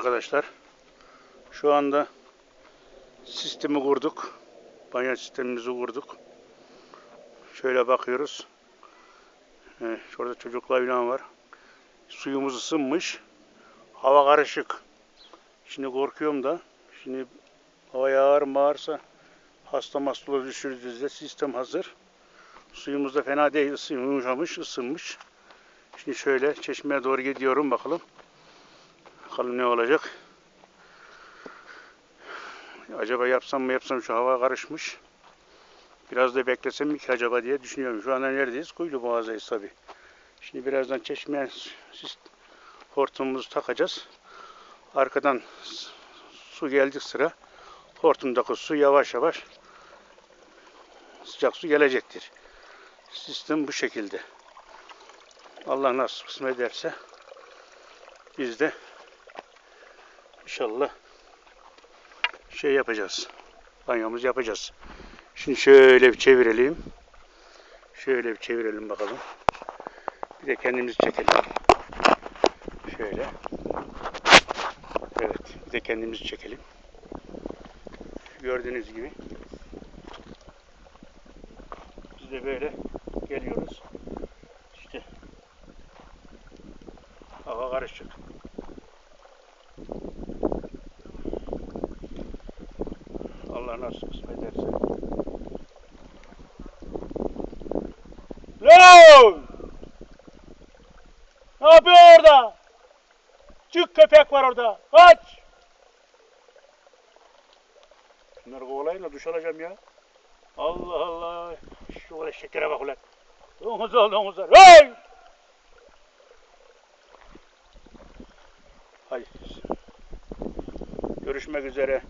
arkadaşlar. Şu anda sistemi kurduk. Banyo sistemimizi kurduk. Şöyle bakıyoruz. Ee, şurada çocuklar falan var. Suyumuz ısınmış. Hava karışık. Şimdi korkuyorum da. Şimdi hava yağar mağarsa hasta mastılar düşürürüz de sistem hazır. Suyumuz da fena değil. Yumuşamış, ısınmış. Şimdi şöyle çeşmeye doğru gidiyorum bakalım. Bakalım ne olacak. Acaba yapsam mı yapsam şu hava karışmış. Biraz da beklesem mi ki acaba diye düşünüyorum. Şu anda neredeyiz? Kuyulu boğazayız tabi. Şimdi birazdan çeşmeye hortumumuzu takacağız. Arkadan su geldik sıra. Hortumdaki su yavaş yavaş sıcak su gelecektir. Sistem bu şekilde. Allah nasip kısmet ederse biz de inşallah şey yapacağız. Banyomuzu yapacağız. Şimdi şöyle bir çevirelim. Şöyle bir çevirelim bakalım. Bir de kendimizi çekelim. Şöyle. Evet, bir de kendimizi çekelim. Gördüğünüz gibi. Biz de böyle geliyoruz. İşte hava karışık. Allah nasıl kısmet ederse. Lan! Ne yapıyor orada? Çık köpek var orada. Kaç! Şunları kovalayın da duş alacağım ya. Allah Allah. Şu oraya şekere bak ulan. Domuzlar domuzlar. Hey! Hayır. Görüşmek üzere.